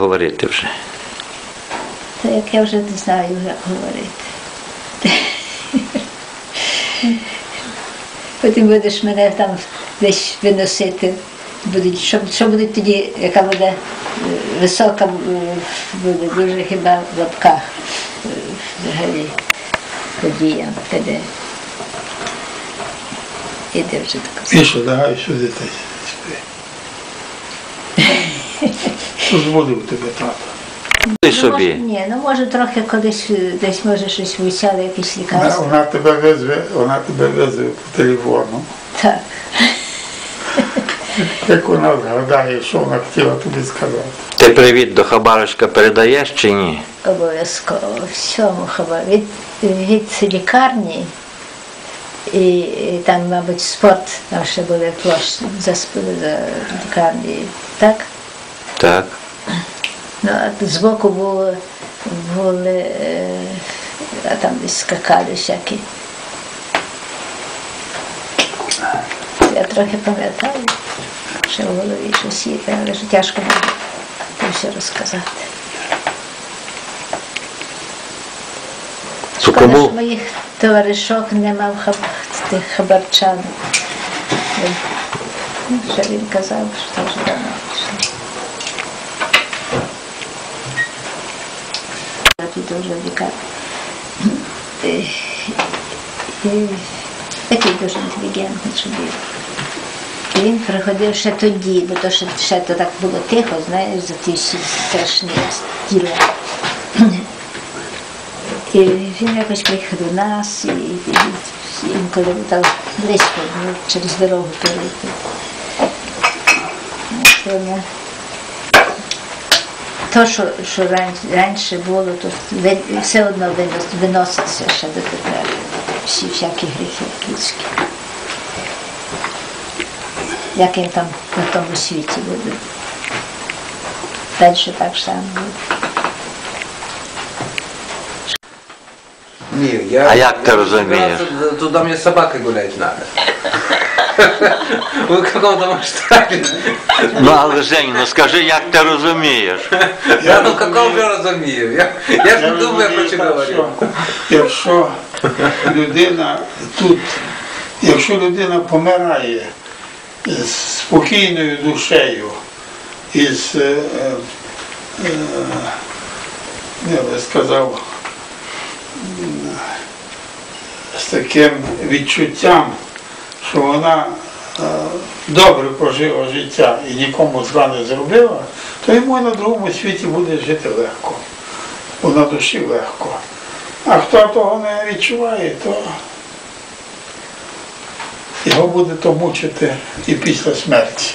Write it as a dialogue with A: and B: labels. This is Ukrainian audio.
A: говорити вже.
B: Та як я вже не знаю, як говорити. Потім будеш мене там десь виносити. Будуть, що, що буде тоді, яка буде е, висока, е, буде дуже хіба в лапках е, взагалі подія. Тоді іде вже так.
C: Міша, давай сюди та Дозволив тебе тато.
A: Ти
B: Ну,
A: собі.
B: ні, ну може трохи колись е, десь може щось висяде, якісь
C: Вона, вона тебе визве, вона тебе визве по телефону.
B: Так.
C: Як вона згадає, що вона хотіла тобі сказати.
A: Ти привіт до Хабаровська передаєш чи ні?
B: Обов'язково всьому хіба від, від лікарні і, і там, мабуть, спорт там ще буде площа за, за лікарні, так?
A: Так.
B: Збоку було, були, е, а там десь скакали всякі. Я трохи пам'ятаю, ще в голові щось є, але ж тяжко це все розказати. Шкода,
A: кому?
B: що моїх товаришок нема в хаб... тих хабарчан. Що він казав, що вже давно Я піду вже в лікарню. І- і Такий дуже інтелігентний чоловік. І він приходив ще тоді, бо то ще, ще то так було тихо, знаєш, за ті всі страшні діла. І він якось приїхав до нас, і, і, і інколи там близько ну, через дорогу перейти. То, що, що раніше, раніше було, то все одно винос- виноситься ще до тепер. Всі всякі гріхи людські. Як їм там на тому світі буде. Далі так само буде.
D: Не, я...
A: А як ти розумієш?
D: собирался, Туда мне с собакой гулять надо. Вы в каком-то масштабе.
A: Ну але Жень, ну скажи, як ти розумієш?
D: Я ну каком же разумею? Я, я ж не думаю, про що говорю.
C: Якщо людина тут, якщо людина помирає з спокійною душею і з, е, е, я би сказав, з таким відчуттям, що вона е, добре прожила життя і нікому зла не зробила, то йому на другому світі буде жити легко, бо на душі легко. А хто того не відчуває, то його буде то мучити і після смерті.